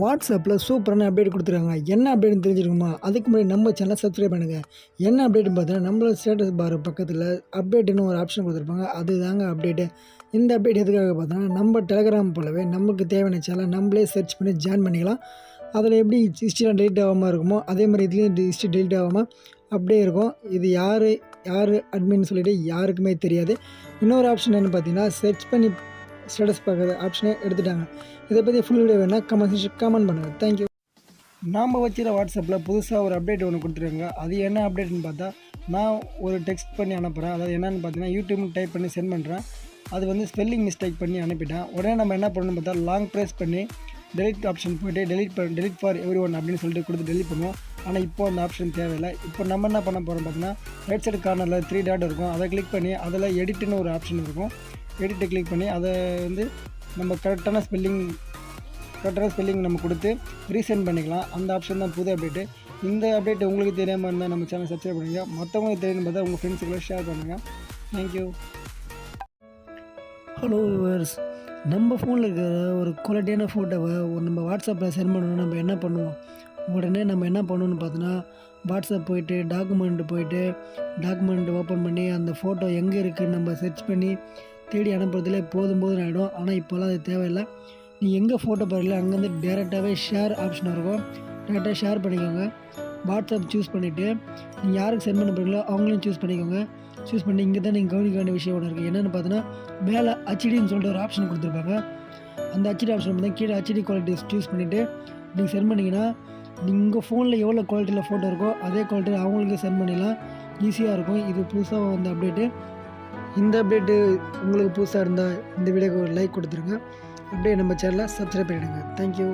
வாட்ஸ்அப்பில் சூப்பரான அப்டேட் கொடுத்துருக்காங்க. என்ன அப்டேட்னு தெரிஞ்சிருக்குமா? அதுக்கு முன்னாடி நம்ம சேனலை சப்ஸ்கிரைப் பண்ணுங்கள் என்ன அப்டேட்னு பார்த்தீங்கன்னா நம்மளோட ஸ்டேட்டஸ் பார் பக்கத்தில் அப்டேட்டுன்னு ஒரு ஆப்ஷன் கொடுத்துருப்பாங்க. அதுதாங்க அப்டேட்டு இந்த அப்டேட் எதுக்காக பார்த்தோன்னா நம்ம டெலகிராம் போலவே நமக்கு தேவையான சேனலை நம்மளே சர்ச் பண்ணி ஜாயின் பண்ணிக்கலாம். அதில் எப்படி ஹிஸ்ட்ரிலாம் டெலிட் ஆகாமல் இருக்குமோ அதே மாதிரி இதுலேயும் ஹிஸ்ட்ரி டெலிட் ஆகாமல் அப்படியே இருக்கும். இது யார் யார் அட்மின்னு சொல்லிட்டு யாருக்குமே தெரியாது. இன்னொரு ஆப்ஷன் என்ன பார்த்தீங்கன்னா சர்ச் பண்ணி ஸ்டேட்டஸ் பார்க்குற ஆப்ஷனே எடுத்துட்டாங்க. இதை பற்றி ஃபுல் வீடியோ வேணால் கமெண்ட் கமெண்ட் பண்ணுங்கள் தேங்க்யூ நாம் வச்சிருக்க வாட்ஸ்அப்பில் புதுசாக ஒரு அப்டேட் ஒன்று கொடுத்துருக்காங்க. அது என்ன அப்டேட்னு பார்த்தா நான் ஒரு டெக்ஸ்ட் பண்ணி அனுப்புகிறேன் அதாவது என்னென்னு பார்த்தீங்கன்னா யூடியூப்னு டைப் பண்ணி சென்ட் பண்ணுறேன் அது வந்து ஸ்பெல்லிங் மிஸ்டேக் பண்ணி அனுப்பிட்டேன். உடனே நம்ம என்ன பண்ணணும்னு பார்த்தா லாங் ப்ரெஸ் பண்ணி டெலிட் ஆப்ஷன் போய்ட்டு டெலிட் பண்ண டெலிட் ஃபார் எவ்ரி ஒன் அப்படின்னு சொல்லிட்டு கொடுத்து டெலிட் பண்ணுவோம். ஆனால் இப்போ அந்த ஆப்ஷன் தேவையில்லை. இப்போ நம்ம என்ன பண்ண போகிறோம் பார்த்தீங்கன்னா ரைட் சைடு கார்னரில் த்ரீ டாட் இருக்கும். அதை கிளிக் பண்ணி அதில் எடிட்டுன்னு ஒரு ஆப்ஷன் இருக்கும். எடிட்டை கிளிக் பண்ணி அதை வந்து நம்ம கரெக்டான ஸ்பெல்லிங் கரெக்டான ஸ்பெல்லிங் நம்ம கொடுத்து ரீசெண்ட் பண்ணிக்கலாம். அந்த ஆப்ஷன் தான் புது அப்டேட்டு இந்த அப்டேட் உங்களுக்கு தெரியாமல் இருந்தால் நம்ம சேனல் சப்ஸ்கிரைப் பண்ணுங்கள் மற்றவங்களுக்கு தெரியும் பார்த்தா உங்கள் ஃப்ரெண்ட்ஸுக்குள்ள ஷேர் பண்ணுங்கள் தேங்க்யூ ஹலோ வியூவர்ஸ் நம்ம ஃபோனில் இருக்கிற ஒரு குவாலிட்டியான ஃபோட்டோவை ஒரு நம்ம வாட்ஸ்அப்பில் சென்ட் பண்ணணும் நம்ம என்ன பண்ணுவோம்? உடனே நம்ம என்ன பண்ணணும்னு பார்த்தோன்னா வாட்ஸ்அப் போயிட்டு டாக்குமெண்ட் போயிட்டு டாக்குமெண்ட் ஓப்பன் பண்ணி அந்த ஃபோட்டோ எங்கே இருக்குதுன்னு நம்ம சர்ச் பண்ணி தேடி அனுப்புறதுலே போதும் போதும் ஆகிடும் ஆனால் இப்போல்லாம் அது தேவையில்லை. நீ எங்கே ஃபோட்டோ பாருங்களே அங்கேருந்து டேரெக்டாகவே ஷேர் ஆப்ஷன் இருக்கும். டேரெக்டாக ஷேர் பண்ணிக்கோங்க. வாட்ஸ்அப் சூஸ் பண்ணிவிட்டு நீங்கள் யாருக்கு சென்ட் பண்ண போகிறீங்களோ அவங்களையும் சூஸ் பண்ணிக்கோங்க. சூஸ் பண்ணி இங்கே தான் நீங்கள் கவனிக்க வேண்டிய விஷயம் ஒன்று இருக்குது என்னென்னு பார்த்தோன்னா மேலே ஹச்டின்னு சொல்லிட்டு ஒரு ஆப்ஷன் கொடுத்துருப்பாங்க. அந்த ஹச்டி ஆப்ஷன் பார்த்தா கீழே ஹச்டி குவாலிட்டிஸ் சூஸ் பண்ணிவிட்டு நீங்கள் சென்ட் பண்ணிங்கன்னா நீங்கள் ஃபோனில் எவ்வளோ குவாலிட்டியில் ஃபோட்டோ இருக்கோ அதே குவாலிட்டியில் அவங்களுக்கு சென்ட் பண்ணிடலாம். ஈஸியாக இருக்கும். இது புதுசாக வந்த அப்டேட்டு இந்த அப்டேட்டு உங்களுக்கு புதுசாக இருந்தால் இந்த வீடியோக்கு ஒரு லைக் கொடுத்துருங்க. அப்படியே நம்ம சேனலை சப்ஸ்கிரைப் பண்ணிவிடுங்க தேங்க்யூ